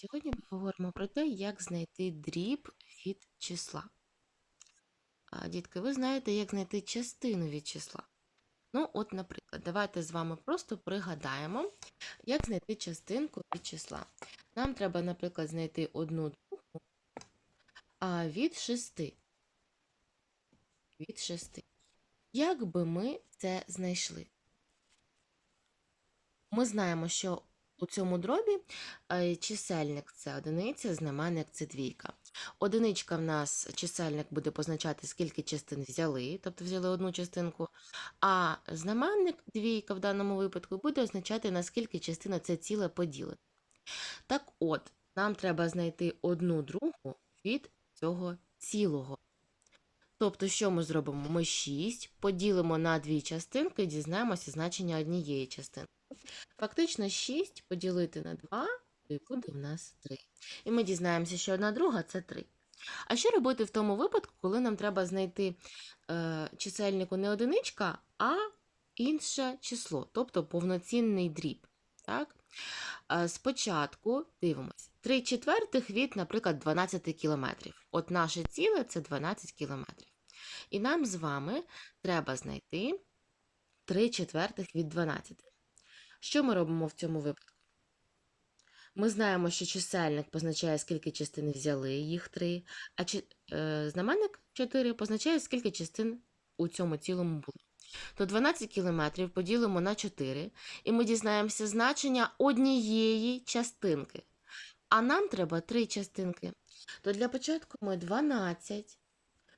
Сьогодні ми говоримо про те, як знайти дріб від числа. А, дітки, ви знаєте, як знайти частину від числа. Ну, от, наприклад, давайте з вами просто пригадаємо, як знайти частинку від числа. Нам треба, наприклад, знайти одну другу від шести. Від шести. Як би ми це знайшли? Ми знаємо, що у цьому дробі е, чисельник це одиниця, знаменник це двійка. Одиничка в нас чисельник буде позначати, скільки частин взяли, тобто взяли одну частинку, а знаменник двійка в даному випадку буде означати, наскільки частина це ціле поділена. Так от, нам треба знайти одну другу від цього цілого. Тобто, що ми зробимо? Ми 6 поділимо на дві частинки і дізнаємося значення однієї частинки. Фактично 6 поділити на 2 і буде в нас 3. І ми дізнаємося, що одна друга це 3. А що робити в тому випадку, коли нам треба знайти е, чисельнику не одиничка, а інше число, тобто повноцінний дріб. Так? Е, спочатку дивимося. 3 четвертих від, наприклад, 12 кілометрів. От наше ціле це 12 кілометрів. І нам з вами треба знайти 3 четвертих від 12. Що ми робимо в цьому випадку? Ми знаємо, що чисельник позначає, скільки частин взяли, їх 3, а чи, е, знаменник 4 позначає, скільки частин у цьому цілому було. То 12 кілометрів поділимо на 4, і ми дізнаємося значення однієї частинки. А нам треба 3 частинки. То для початку ми 12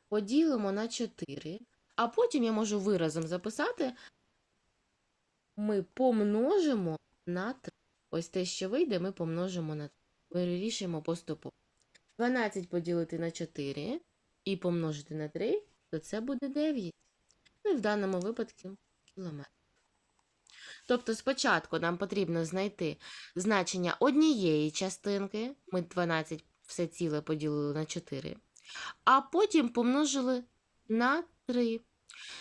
поділимо на 4, а потім я можу виразом записати ми помножимо на 3. Ось те, що вийде, ми помножимо на 3. Вирішуємо поступово. 12 поділити на 4 і помножити на 3, то це буде 9. Ну і в даному випадку кілометр. Тобто спочатку нам потрібно знайти значення однієї частинки. Ми 12 все ціле поділили на 4. А потім помножили на 3.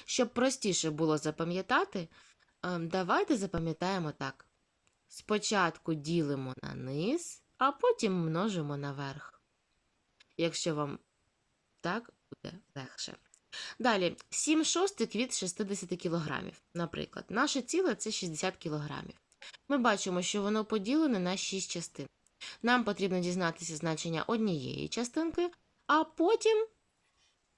Щоб простіше було запам'ятати, Давайте запам'ятаємо так. Спочатку ділимо на низ, а потім множимо на верх. Якщо вам так буде легше. Далі, 7 шостик від 60 кг. Наприклад, наше ціле це 60 кг. Ми бачимо, що воно поділене на 6 частин. Нам потрібно дізнатися значення однієї частинки, а потім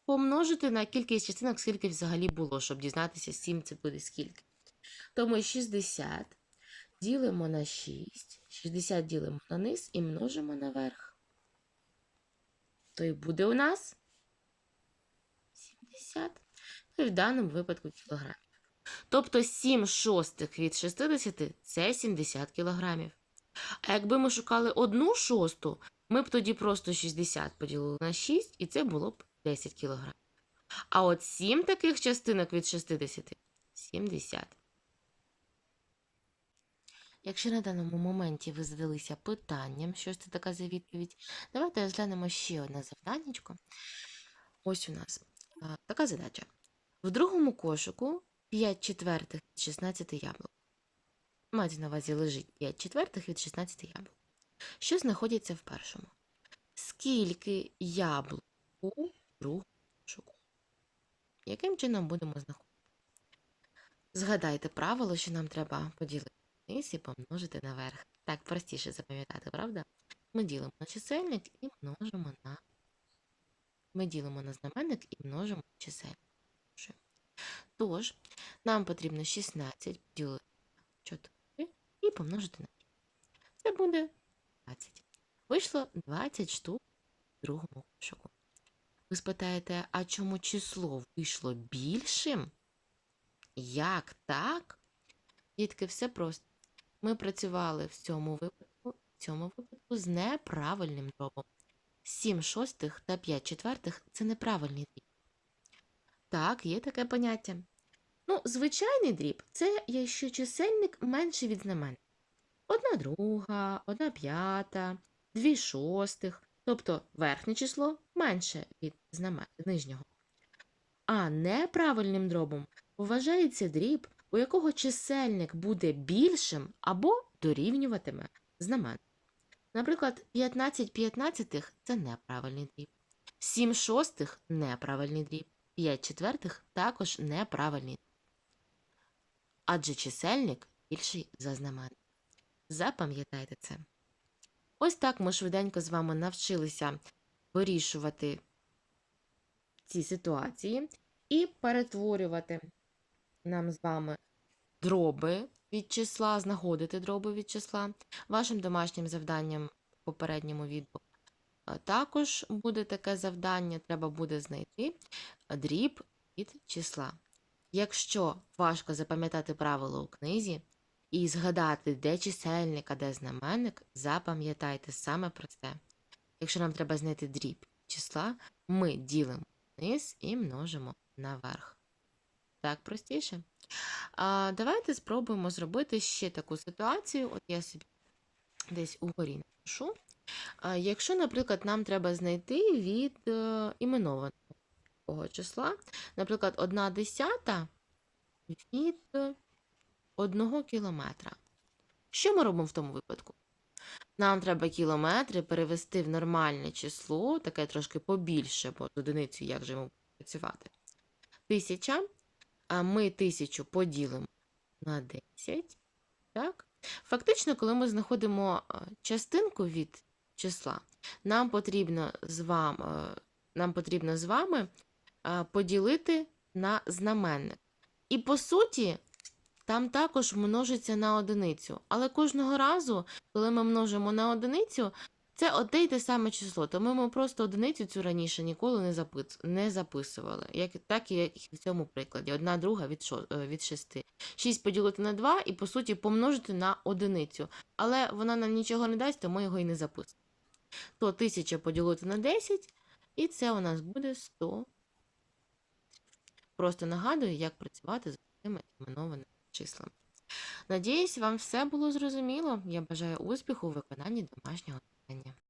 помножити на кількість частинок, скільки взагалі було, щоб дізнатися, 7 це буде скільки. То ми 60 ділимо на 6, 60 ділимо на низ і множимо на верх. То і буде у нас 70. Ну і в даному випадку кілограмів. Тобто 7 шостих від 60 це 70 кілограмів. А якби ми шукали одну шосту, ми б тоді просто 60 поділили на 6, і це було б 10 кілограмів. А от 7 таких частинок від 60 70. Якщо на даному моменті ви задалися питанням, що ж це така за відповідь, давайте розглянемо ще одне завданнячко. Ось у нас така задача. В другому кошику 5 четвертих від 16 яблук. Мається на увазі лежить 5 четвертих від 16 яблук. Що знаходиться в першому? Скільки яблук у другому кошику? Яким чином будемо знаходити? Згадайте правило, що нам треба поділити і помножити наверх. Так простіше запам'ятати, правда? Ми ділимо на чисельник і множимо на. Ми ділимо на знаменник і множимо на чисельник. Тож, нам потрібно 16 поділити на 4 і помножити на 5. Це буде 20. Вийшло 20 штук в другому кошику. Ви спитаєте, а чому число вийшло більшим? Як так? Дітки, все просто. Ми працювали в цьому випадку, в цьому випадку з неправильним дробом. 7 шостих та 5 четвертих це неправильний дріб. Так, є таке поняття. Ну, звичайний дріб це якщо чисельник менший від знаменника. Одна друга, одна п'ята, дві шостих, тобто верхнє число менше від знамен... нижнього. А неправильним дробом вважається дріб, у якого чисельник буде більшим або дорівнюватиме знамен. Наприклад, 15 п'ятнадцятих – це неправильний дріб. 7 шостих – неправильний дріб. 5 четвертих – також неправильний дріб. Адже чисельник більший за знаменник. Запам'ятайте це. Ось так ми швиденько з вами навчилися вирішувати ці ситуації і перетворювати нам з вами дроби від числа, знаходити дроби від числа. Вашим домашнім завданням в попередньому відео також буде таке завдання, треба буде знайти дріб від числа. Якщо важко запам'ятати правило у книзі і згадати, де чисельник, а де знаменник, запам'ятайте саме про це. Якщо нам треба знайти дріб числа, ми ділимо вниз і множимо наверх. Так простіше. А, давайте спробуємо зробити ще таку ситуацію. От я собі десь угорі напишу. А, якщо, наприклад, нам треба знайти від е, іменованого числа, наприклад, 1 десята від 1 кілометра. Що ми робимо в тому випадку? Нам треба кілометри перевести в нормальне число, таке трошки побільше, бо одиницю як же ми будемо працювати. Тисяча, а ми тисячу поділимо на 10. Так? Фактично, коли ми знаходимо е, частинку від числа, нам потрібно з вами, нам потрібно з вами е, поділити на знаменник. І по суті, там також множиться на одиницю. Але кожного разу, коли ми множимо на одиницю, це одне й те саме число. Тому ми просто одиницю цю раніше ніколи не, запис... не записували. Як... Так і як в цьому прикладі. Одна друга від, шо... е, від 6. 6 поділити на 2 і, по суті, помножити на одиницю. Але вона нам нічого не дасть, тому його і не записуємо. То 1000 поділити на 10, і це у нас буде 100. Просто нагадую, як працювати з цими іменованими числами. Надіюсь, вам все було зрозуміло. Я бажаю успіху у виконанні домашнього завдання.